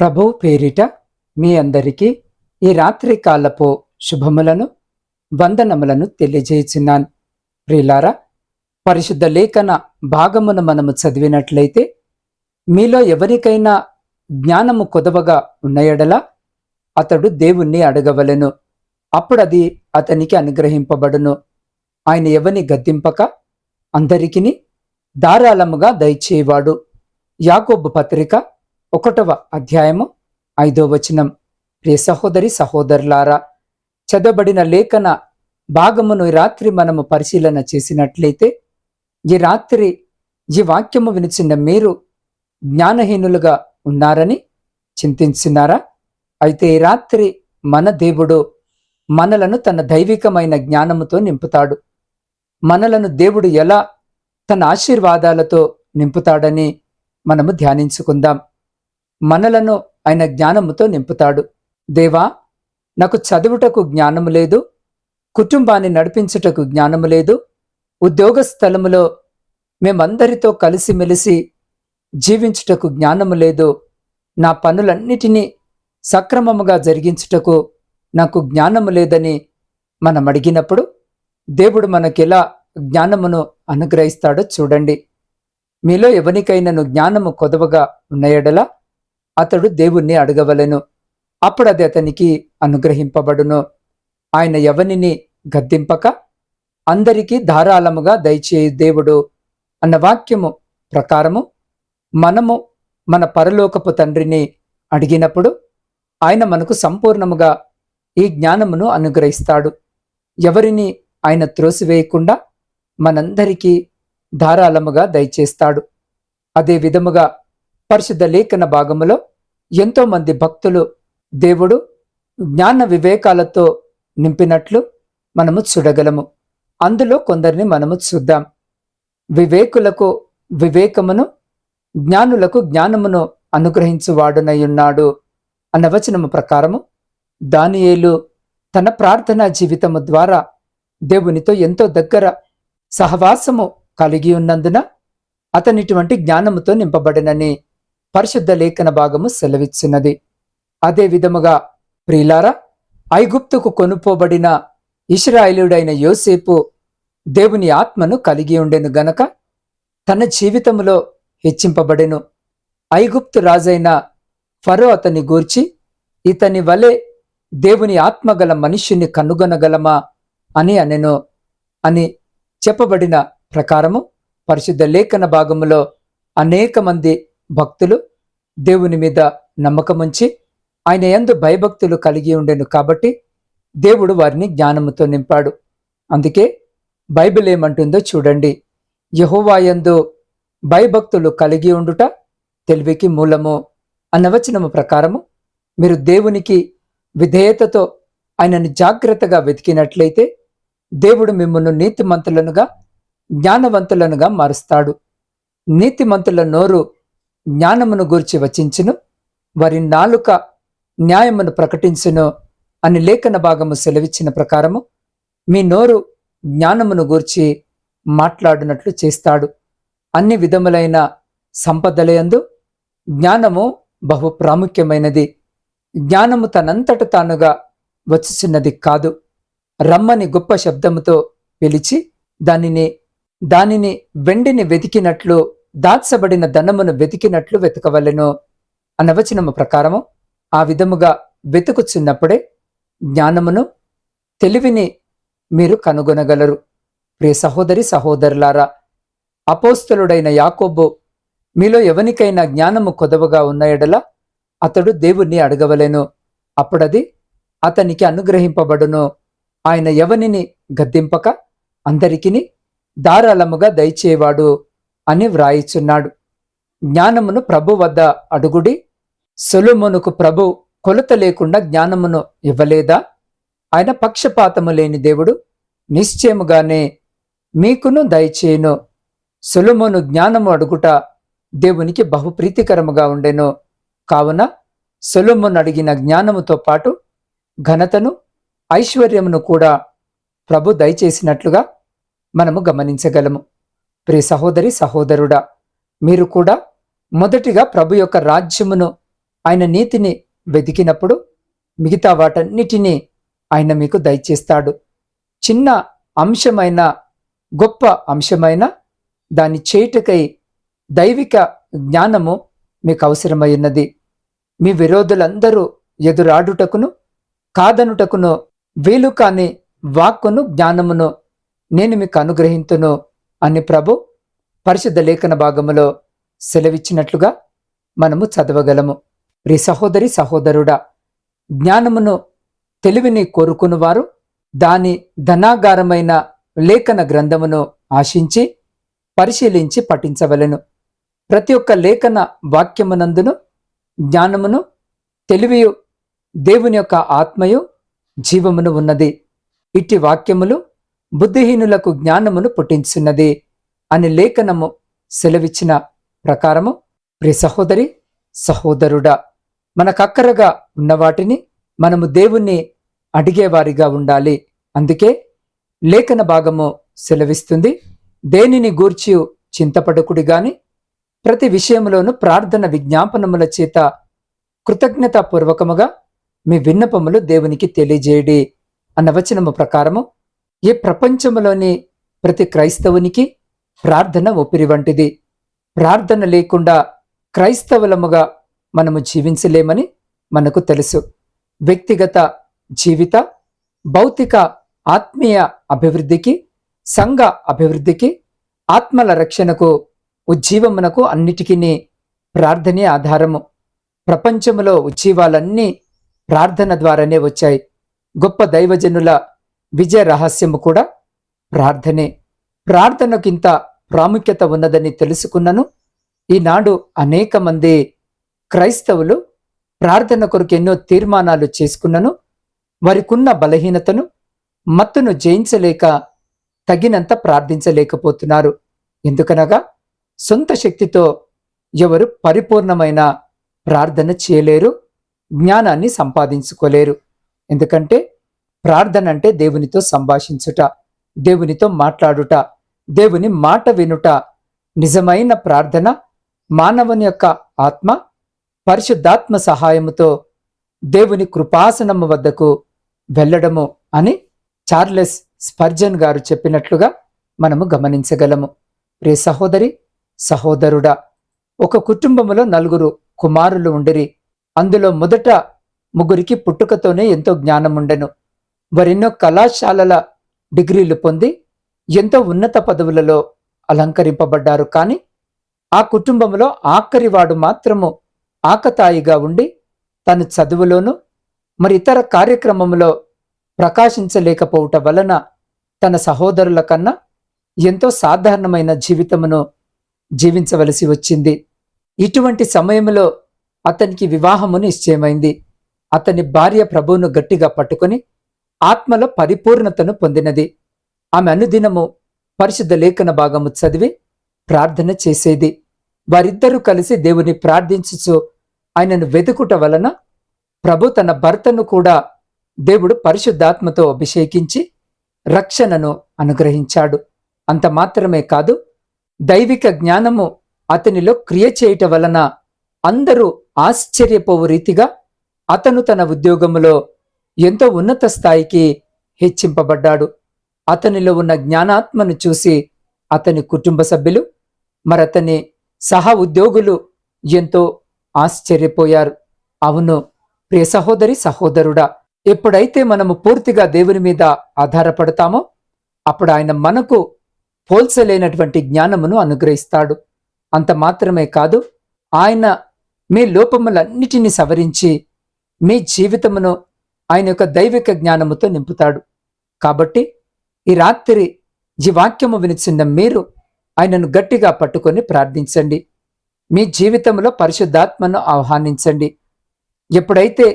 ప్రభు పేరిట మీ అందరికీ ఈ రాత్రి కాలపు శుభములను వందనములను తెలియజేయుచున్నాను. ప్రియులారా పరిశుద్ధ లేఖన భాగమును మనము చదివినట్లయితే మీలో ఎవరికైనా జ్ఞానము కొదవగా ఉన్నయడలా అతడు దేవుణ్ణి అడగవలెను. అప్పుడది అతనికి అనుగ్రహింపబడును. ఆయన ఎవని గద్దింపక? అందరికిని ధారాళముగా దయచేవాడు యాకోబు పత్రిక ఒకటవ అధ్యాయము ఐదో వచనం. ప్రియ సహోదరి సహోదరులారా చదవబడిన లేఖన భాగమును ఈ రాత్రి మనము పరిశీలన చేసినట్లయితే ఈ రాత్రి ఈ వాక్యము వినిచిన మీరు జ్ఞానహీనులుగా ఉన్నారని చింతించున్నారా అయితే ఈ రాత్రి మన దేవుడు మనలను తన దైవికమైన జ్ఞానముతో నింపుతాడు. మనలను దేవుడు ఎలా తన ఆశీర్వాదాలతో నింపుతాడని మనము ధ్యానించుకుందాం. మనలను ఆయన జ్ఞానముతో నింపుతాడు. దేవా నాకు చదువుటకు జ్ఞానము లేదు కుటుంబాన్ని నడిపించుటకు జ్ఞానము లేదు ఉద్యోగ స్థలములో మేమందరితో కలిసిమెలిసి జీవించుటకు జ్ఞానము లేదు నా పనులన్నిటినీ సక్రమముగా జరిగించుటకు నాకు జ్ఞానము లేదని మనం అడిగినప్పుడు దేవుడు మనకెలా జ్ఞానమును అనుగ్రహిస్తాడో చూడండి. మీలో ఎవరికైనాను జ్ఞానము కొదవగా ఉన్నయడలా అతడు దేవుణ్ణి అడగవలెను. అప్పుడు అది అతనికి అనుగ్రహింపబడును. ఆయన ఎవనిని గద్దింపక? అందరికీ ధారాళముగా దయచేయు దేవుడు అన్న వాక్యము ప్రకారము మనము మన పరలోకపు తండ్రిని అడిగినప్పుడు ఆయన మనకు సంపూర్ణముగా ఈ జ్ఞానమును అనుగ్రహిస్తాడు. ఎవరిని ఆయన త్రోసివేయకుండా మనందరికీ ధారాళముగా దయచేస్తాడు. అదే విధముగా పరిశుద్ధ లేఖన భాగములో ఎంతో మంది భక్తులు దేవుడు జ్ఞాన వివేకాలతో నింపినట్లు మనము చూడగలము. అందులో కొందరిని మనము చూద్దాం. వివేకులకు వివేకమును జ్ఞానులకు జ్ఞానమును అనుగ్రహించువాడునయున్నాడు అన్న వచనము ప్రకారము దానియేలు తన ప్రార్థనా జీవితము ద్వారా దేవునితో ఎంతో దగ్గర సహవాసము కలిగి ఉన్నందున అతనిటువంటి జ్ఞానముతో నింపబడినని పరిశుద్ధ లేఖన భాగము సెలవిచ్చినది. అదే విధముగా ప్రియులారా ఐగుప్తుకు కొనుపోబడిన ఇస్రాయేలుడైన యోసేపు దేవుని ఆత్మను కలిగి ఉండెను గనక తన జీవితములో హెచ్చింపబడెను. ఐగుప్తు రాజైన ఫరో అతని గూర్చి ఇతని వలె దేవుని ఆత్మగల మనుష్యుని కనుగొనగలమా అని అనెను అని చెప్పబడిన ప్రకారము పరిశుద్ధ లేఖన భాగములో అనేక మంది భక్తులు దేవుని మీద నమ్మకముంచి ఆయన ఎందు భయభక్తులు కలిగి ఉండెను కాబట్టి దేవుడు వారిని జ్ఞానముతో నింపాడు. అందుకే బైబిల్ ఏమంటుందో చూడండి. యహోవాయందు భయభక్తులు కలిగి ఉండుట తెలివికి మూలము అన్న వచనము ప్రకారము మీరు దేవునికి విధేయతతో ఆయనను జాగ్రత్తగా వెతికినట్లయితే దేవుడు మిమ్మల్ని నీతిమంతులనుగా జ్ఞానవంతులనుగా మారుస్తాడు. నీతిమంతుల నోరు జ్ఞానమును గూర్చి వచించును వారి నాలుక న్యాయమును ప్రకటించును అని లేఖన భాగము సెలవిచ్చిన ప్రకారము మీ నోరు జ్ఞానమును గూర్చి మాట్లాడినట్లు చేస్తాడు. అన్ని విధములైన సంపదలయందు జ్ఞానము బహు ప్రాముఖ్యమైనది. జ్ఞానము తనంతట తానుగా వచ్చుచున్నది కాదు. రమ్మని గొప్ప శబ్దముతో పిలిచి దానిని దానిని వెండిని వెతికినట్లు దాచబడిన ధనమును వెతికినట్లు వెతకవలెను అనవచనము ప్రకారము ఆ విధముగా వెతుకుచున్నప్పుడే జ్ఞానమును తెలివిని మీరు కనుగొనగలరు. ప్రియ సహోదరి సహోదరులారా అపోస్తలుడైన యాకోబు మీలో ఎవనికైనా జ్ఞానము కొదవగా ఉన్న ఎడల అతడు దేవుణ్ణి అడగవలెను. అప్పుడది అతనికి అనుగ్రహింపబడును. ఆయన ఎవనిని గద్దింపక అందరికిని ధారాళముగా దయచేవాడు. అని వ్రాయిచున్నాడు. జ్ఞానమును ప్రభు వద్ద అడుగుడి సొలుమునుకు ప్రభు కొలత లేకుండా జ్ఞానమును ఇవ్వలేదా? ఆయన పక్షపాతము లేని దేవుడు నిశ్చయముగానే మీకును దయచేయును. సొలుమును జ్ఞానము అడుగుట దేవునికి బహు ప్రీతికరముగా ఉండెను. కావున సొలొమోను అడిగిన జ్ఞానముతో పాటు ఘనతను ఐశ్వర్యమును కూడా ప్రభు దయచేసినట్లుగా మనము గమనించగలము. ప్రియ సహోదరి సహోదరుడా మీరు కూడా మొదటిగా ప్రభు యొక్క రాజ్యమును ఆయన నీతిని వెతికినప్పుడు మిగతా వాటన్నిటినీ ఆయన మీకు దయచేస్తాడు. చిన్న అంశమైన గొప్ప అంశమైన దాన్ని చేయుటకై దైవిక జ్ఞానము మీకు అవసరమైనది. మీ విరోధులందరూ ఎదురాడుటకును కాదనుటకును వీలు కాని వాక్కును జ్ఞానమును నేను మీకు అనుగ్రహింతును. అని ప్రభు పరిశుద్ధ లేఖన భాగములో సెలవిచ్చినట్లుగా మనము చదవగలము. ప్రి సహోదరి సహోదరుడా జ్ఞానమును తెలివిని కోరుకునివారు దాని ధనాగారమైన లేఖన గ్రంథమును ఆశించి పరిశీలించి పఠించవలెను. ప్రతి ఒక్క లేఖన వాక్యమునందును జ్ఞానమును తెలివియు దేవుని యొక్క ఆత్మయు జీవమును ఉన్నది. ఇట్టి వాక్యములు బుద్ధిహీనులకు జ్ఞానమును పుట్టించున్నది అని లేఖనము సెలవిచ్చిన ప్రకారము. ప్రియ సహోదరి సహోదరుడా మనకక్కరగా ఉన్న వాటిని మనము దేవుణ్ణి అడిగేవారిగా ఉండాలి. అందుకే లేఖన భాగము సెలవిస్తుంది దేనిని గూర్చి చింతపడకుడి గాని ప్రతి విషయంలోనూ ప్రార్థన విజ్ఞాపనముల చేత కృతజ్ఞతాపూర్వకముగా మీ విన్నపములు దేవునికి తెలియజేయడి అన్న వచనము ప్రకారము. ఈ ప్రపంచములోని ప్రతి క్రైస్తవునికి ప్రార్థన ఊపిరి వంటిది. ప్రార్థన లేకుండా క్రైస్తవులముగా మనము జీవించలేమని మనకు తెలుసు. వ్యక్తిగత జీవిత భౌతిక ఆత్మీయ అభివృద్ధికి సంఘ అభివృద్ధికి ఆత్మల రక్షణకు ఉజ్జీవమునకు అన్నిటికీ ప్రార్థనే ఆధారము. ప్రపంచములో ఉజ్జీవాలన్నీ ప్రార్థన ద్వారానే వచ్చాయి. గొప్ప దైవజనుల విజయ రహస్యము కూడా ప్రార్థనే. ప్రార్థనకింత ప్రాముఖ్యత ఉన్నదని తెలుసుకున్నను. ఈనాడు అనేక మంది క్రైస్తవులు ప్రార్థన కొరకు ఎన్నో తీర్మానాలు చేసుకున్నను. వారికున్న బలహీనతను మత్తును జయించలేక తగినంత ప్రార్థించలేకపోతున్నారు. ఎందుకనగా సొంత శక్తితో ఎవరు పరిపూర్ణమైన ప్రార్థన చేయలేరు జ్ఞానాన్ని సంపాదించుకోలేరు. ఎందుకంటే ప్రార్థన అంటే దేవునితో సంభాషించుట దేవునితో మాట్లాడుట దేవుని మాట వినుట. నిజమైన ప్రార్థన మానవుని యొక్క ఆత్మ పరిశుద్ధాత్మ సహాయముతో దేవుని కృపాసనము వద్దకు వెళ్ళడము అని చార్లెస్ స్పర్జన్ గారు చెప్పినట్లుగా మనము గమనించగలము. ప్రియ సహోదరి సహోదరుడా ఒక కుటుంబములో నలుగురు కుమారులు ఉండిరి. అందులో మొదట ముగ్గురికి పుట్టుకతోనే ఎంతో జ్ఞానముండెను. వారెన్నో కళాశాలల డిగ్రీలు పొంది ఎంతో ఉన్నత పదవులలో అలంకరింపబడ్డారు. కానీ ఆ కుటుంబంలో ఆఖరివాడు మాత్రము ఆకతాయిగా ఉండి తన చదువులోనూ మరి ఇతర కార్యక్రమంలో ప్రకాశించలేకపోవట వలన తన సహోదరుల కన్నా ఎంతో సాధారణమైన జీవితమును జీవించవలసి వచ్చింది. ఇటువంటి సమయంలో అతనికి వివాహము నిశ్చయమైంది. అతని భార్య ప్రభువును గట్టిగా పట్టుకొని ఆత్మలో పరిపూర్ణతను పొందినది. ఆమె అనుదినము పరిశుద్ధ లేఖన భాగము చదివి ప్రార్థన చేసేది. వారిద్దరూ కలిసి దేవుని ప్రార్థించుచు ఆయనను వెతుకుట వలన ప్రభు తన భర్తను కూడా దేవుడు పరిశుద్ధాత్మతో అభిషేకించి రక్షణను అనుగ్రహించాడు. అంత మాత్రమే కాదు దైవిక జ్ఞానము అతనిలో క్రియ చేయట వలన అందరూ ఆశ్చర్యపోవు రీతిగా అతను తన ఉద్యోగములో ఎంతో ఉన్నత స్థాయికి హెచ్చింపబడ్డాడు. అతనిలో ఉన్న జ్ఞానాత్మను చూసి అతని కుటుంబ సభ్యులు మరతని సహ ఉద్యోగులు ఎంతో ఆశ్చర్యపోయారు. అవును ప్రియ సహోదరి సహోదరుడా ఎప్పుడైతే మనము పూర్తిగా దేవుని మీద ఆధారపడతామో అప్పుడు ఆయన మనకు పోల్చలేనటువంటి జ్ఞానమును అనుగ్రహిస్తాడు. అంత మాత్రమే కాదు ఆయన మీ లోపములన్నిటినీ సవరించి మీ జీవితమును ఆయన యొక్క దైవిక జ్ఞానముతో నింపుతాడు. కాబట్టి ఈ రాత్రి ఈ వాక్యము వినిచిన్న మీరు ఆయనను గట్టిగా పట్టుకొని ప్రార్థించండి. మీ జీవితంలో పరిశుద్ధాత్మను ఆహ్వానించండి. ఎప్పుడైతే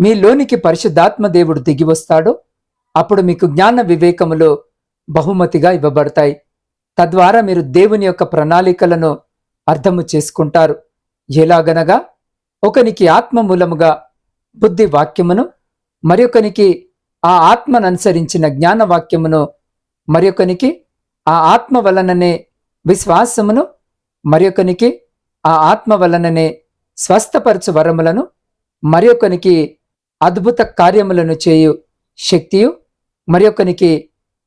మీలోనికి పరిశుద్ధాత్మ దేవుడు దిగి వస్తాడో అప్పుడు మీకు జ్ఞాన వివేకములో బహుమతిగా ఇవ్వబడతాయి. తద్వారా మీరు దేవుని యొక్క ప్రణాళికలను అర్థము చేసుకుంటారు. ఎలాగనగా ఒకనికి ఆత్మ మూలముగా బుద్ధి వాక్యమును మరొకనికి ఆ ఆత్మను అనుసరించిన జ్ఞానవాక్యమును మరొకనికి ఆ ఆత్మ వలననే విశ్వాసమును మరొకనికి ఆ ఆత్మ వలననే స్వస్థపరచు వరములను మరొకనికి అద్భుత కార్యములను చేయు శక్తియు మరొకనికి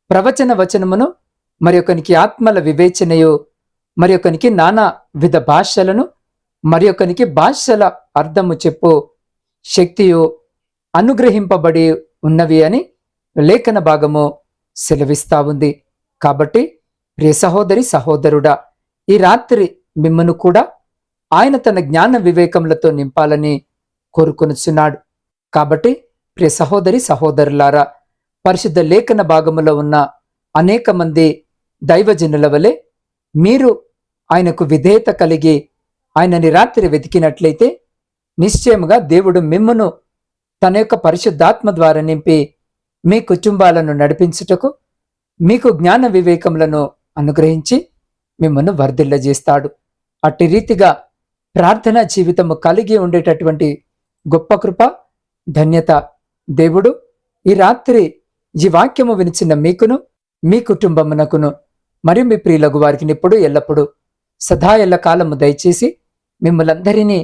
ప్రవచన వచనమును మరొకనికి ఆత్మల వివేచనయు మరొకనికి నానా విధ భాషలను మరొకనికి భాషల అర్థము చెప్పు శక్తియు అనుగ్రహింపబడి ఉన్నవి అని లేఖన భాగము సెలవిస్తా ఉంది. కాబట్టి ప్రియ సహోదరి సహోదరుడా ఈ రాత్రి మిమ్మను కూడా ఆయన తన జ్ఞాన వివేకములతో నింపాలని కోరుకొనుచున్నాడు. కాబట్టి ప్రియ సహోదరి సహోదరులారా పరిశుద్ధ లేఖన భాగములో ఉన్న అనేక మంది దైవజనుల వలె మీరు ఆయనకు విధేయత కలిగి ఆయనని రాత్రి వెతికినట్లయితే నిశ్చయముగా దేవుడు మిమ్మును తన యొక్క పరిశుద్ధాత్మ ద్వారా నింపి మీ కుటుంబాలను నడిపించుటకు మీకు జ్ఞాన వివేకములను అనుగ్రహించి మిమ్మల్ని వర్ధిల్లజేస్తాడు. అట్టి రీతిగా ప్రార్థనా జీవితము కలిగి ఉండేటటువంటి గొప్ప కృప ధన్యత దేవుడు ఈ రాత్రి ఈ వాక్యము వినిచిన మీకును మీ కుటుంబమునకును మరియు మీ ప్రియులకు వారికి ఇప్పుడు ఎల్లప్పుడూ సదా ఎల్ల కాలము దయచేసి మిమ్మలందరినీ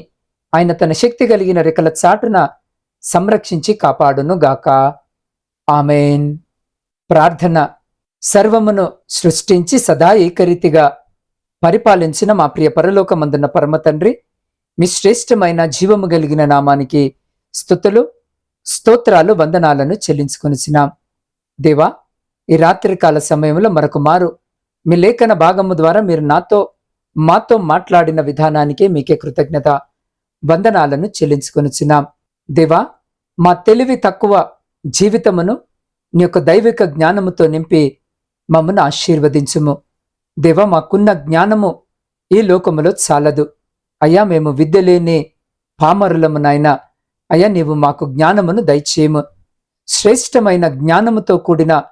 ఆయన తన శక్తి కలిగిన రెక్కల చాటున సంరక్షించి కాపాడును గాక ఆమెన్. ప్రార్థన సర్వమును సృష్టించి సదా ఏకరీతిగా పరిపాలించిన మా ప్రియ పరలోకమందున్న పరమతండ్రి మీ శ్రేష్టమైన జీవము కలిగిన నామానికి స్థుతులు స్తోత్రాలు వందనాలను చెల్లించుకొనిసినాం దేవా ఈ రాత్రికాల సమయంలో మరొక మారు మీ లేఖన భాగము ద్వారా మీరు నాతో మాతో మాట్లాడిన విధానానికే మీకే కృతజ్ఞత వందనాలను చెల్లించుకొనిచ్చినాం దేవా మా తెలివి తక్కువ జీవితమును నీ యొక్క దైవిక జ్ఞానముతో నింపి మమ్మను ఆశీర్వదించుము. దేవ మాకున్న జ్ఞానము ఈ లోకములో చాలదు. అయ్యా మేము విద్య లేని పామరులము నాయన. అయ్యా నీవు మాకు జ్ఞానమును దయచేయము. శ్రేష్టమైన జ్ఞానముతో కూడిన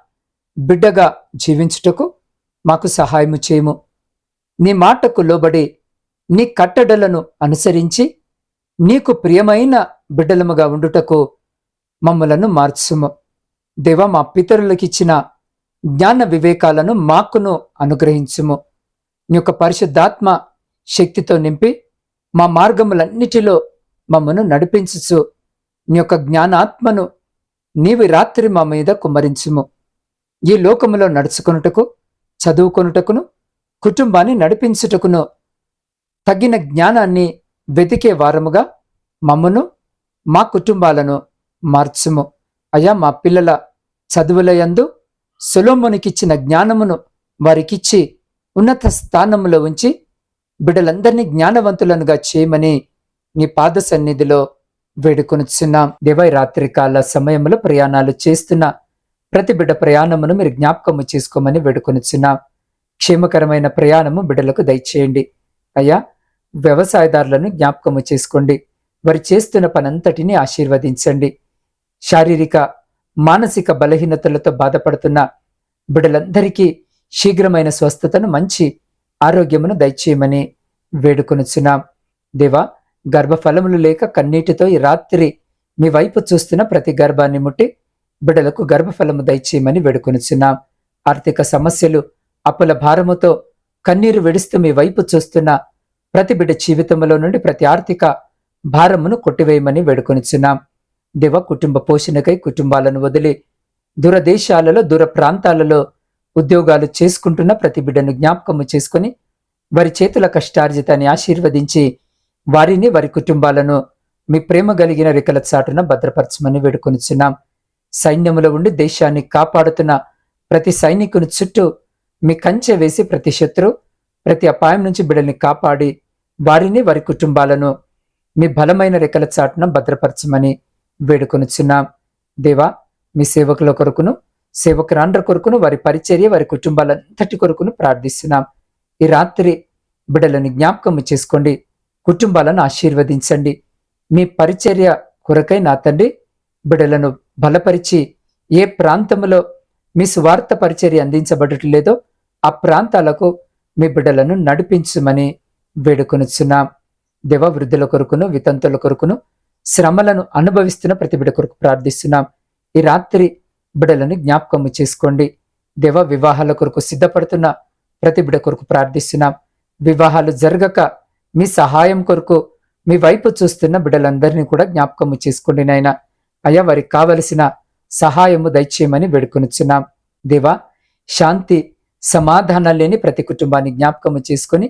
బిడ్డగా జీవించుటకు మాకు సహాయము చేయము. నీ మాటకు లోబడి నీ కట్టడలను అనుసరించి నీకు ప్రియమైన బిడ్డలముగా ఉండుటకు మమ్మలను మార్చుము. దేవ మా పితరులకిచ్చిన జ్ఞాన వివేకాలను మాకును అనుగ్రహించుము. నీ యొక్క పరిశుద్ధాత్మ శక్తితో నింపి మా మార్గములన్నిటిలో మమ్మను నడిపించుచు. నీ యొక్క జ్ఞానాత్మను నీవి రాత్రి మా మీద కుమ్మరించుము. ఈ లోకములో నడుచుకొనుటకు చదువుకొనుటకును కుటుంబాన్ని నడిపించుటకును తగిన జ్ఞానాన్ని వెతికే వారముగా మమ్మను మా కుటుంబాలను మార్చుము. అయ్యా మా పిల్లల చదువులయందు సులోమునికిచ్చిన జ్ఞానమును వారికిచ్చి ఉన్నత స్థానములో ఉంచి బిడ్డలందరినీ జ్ఞానవంతులనుగా చేయమని నీ పాద సన్నిధిలో వేడుకొనుచున్నాం. దేవై రాత్రికాల సమయంలో ప్రయాణాలు చేస్తున్న ప్రతి బిడ్డ ప్రయాణమును మీరు జ్ఞాపకము చేసుకోమని వేడుకొనుచున్నాం. క్షేమకరమైన ప్రయాణము బిడ్డలకు దయచేయండి. అయ్యా వ్యవసాయదారులను జ్ఞాపకము చేసుకోండి. వారు చేస్తున్న పనంతటిని ఆశీర్వదించండి. శారీరక మానసిక బలహీనతలతో బాధపడుతున్న బిడ్డలందరికీ శీఘ్రమైన స్వస్థతను మంచి ఆరోగ్యమును దయచేయమని వేడుకొనుచున్నాం. దేవా గర్భఫలములు లేక కన్నీటితో ఈ రాత్రి మీ వైపు చూస్తున్న ప్రతి గర్భాన్ని ముట్టి బిడ్డలకు గర్భఫలము దయచేయమని వేడుకొనుచున్నాం. ఆర్థిక సమస్యలు అప్పుల భారముతో కన్నీరు విడుస్తూ మీ వైపు చూస్తున్న ప్రతి బిడ్డ జీవితంలో నుండి ప్రతి ఆర్థిక భారమును కొట్టివేయమని వేడుకొనిచున్నాం. దేవ కుటుంబ పోషణకై కుటుంబాలను వదిలి దూరదేశాలలో దూర ప్రాంతాలలో ఉద్యోగాలు చేసుకుంటున్న ప్రతి బిడ్డను జ్ఞాపకము చేసుకుని వారి చేతుల కష్టార్జితాన్ని ఆశీర్వదించి వారిని వారి కుటుంబాలను మీ ప్రేమ కలిగిన రెక్కల చాటున భద్రపరచమని వేడుకొనిచున్నాం. సైన్యములో ఉండి దేశాన్ని కాపాడుతున్న ప్రతి సైనికుని చుట్టూ మీ కంచె వేసి ప్రతి శత్రు ప్రతి అపాయం నుంచి బిడల్ని కాపాడి వారిని వారి కుటుంబాలను మీ బలమైన రెక్కల చాటున భద్రపరచమని వేడుకొనుచున్నాం. దేవా మీ సేవకుల కొరకును సేవకురాండ్ర కొరకును వారి పరిచర్య వారి కుటుంబాలంతటి కొరకును ప్రార్థిస్తున్నాం. ఈ రాత్రి బిడలను జ్ఞాపకము చేసుకోండి. కుటుంబాలను ఆశీర్వదించండి. మీ పరిచర్య కొరకై నా తండ్రి బిడ్డలను బలపరిచి ఏ ప్రాంతంలో మీ సువార్త పరిచర్య అందించబడట్లేదో ఆ ప్రాంతాలకు మీ బిడ్డలను నడిపించమని వేడుకొనుచున్నాం. దేవ వృద్ధుల కొరకును వితంతుల కొరకును శ్రమలను అనుభవిస్తున్న ప్రతి బిడ్డ కొరకు ప్రార్థిస్తున్నాం. ఈ రాత్రి బిడలను జ్ఞాపకము చేసుకోండి. దేవ వివాహాల కొరకు సిద్ధపడుతున్న ప్రతి బిడ్డ కొరకు ప్రార్థిస్తున్నాం. వివాహాలు జరగక మీ సహాయం కొరకు మీ వైపు చూస్తున్న బిడ్డలందరినీ కూడా జ్ఞాపకము చేసుకోండి నాయన. అయ్యా వారికి కావలసిన సహాయము దయచేయమని వేడుకొనిచ్చున్నాం దేవా శాంతి సమాధానం లేని ప్రతి కుటుంబాన్ని జ్ఞాపకము చేసుకొని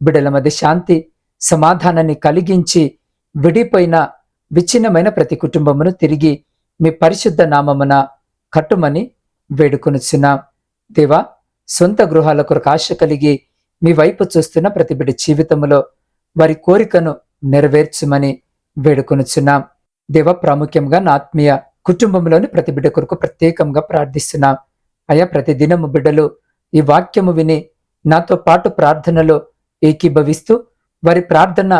బిడ్డల మధ్య శాంతి సమాధానాన్ని కలిగించి విడిపోయిన విచ్ఛిన్నమైన ప్రతి కుటుంబమును తిరిగి మీ పరిశుద్ధ నామమున కట్టుమని వేడుకొనుచున్నా. దేవా సొంత గృహాల కొరకు ఆశ కలిగి మీ వైపు చూస్తున్న ప్రతి బిడ్డ జీవితంలో వారి కోరికను నెరవేర్చమని వేడుకొనుచున్నాం. దేవ ప్రాముఖ్యంగా నా ఆత్మీయ కుటుంబంలోని ప్రతి బిడ్డ కొరకు ప్రత్యేకంగా ప్రార్థిస్తున్నాం. అయా ప్రతి దినము బిడ్డలు ఈ వాక్యము విని నాతో పాటు ప్రార్థనలో ఏకీభవిస్తూ వారి ప్రార్థన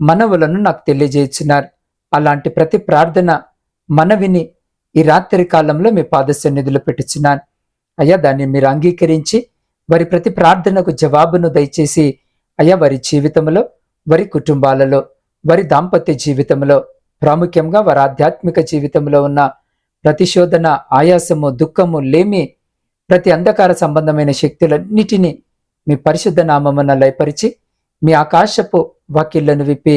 మనవులను నాకు తెలియజేస్తున్నారు అలాంటి ప్రతి ప్రార్థన మనవిని ఈ రాత్రి కాలంలో మీ పాద సన్నిధిలో పెట్టుచున్నాను అయ్యా దాన్ని మీరు అంగీకరించి వారి ప్రతి ప్రార్థనకు జవాబును దయచేసి అయ్యా వారి జీవితంలో వారి కుటుంబాలలో వారి దాంపత్య జీవితంలో ప్రాముఖ్యంగా వారి ఆధ్యాత్మిక జీవితంలో ఉన్న ప్రతిశోధన ఆయాసము దుఃఖము లేమి ప్రతి అంధకార సంబంధమైన శక్తులన్నిటినీ మీ పరిశుద్ధ నామమున లయపరిచి మీ ఆకాశపు వాకిళ్ళను విప్పి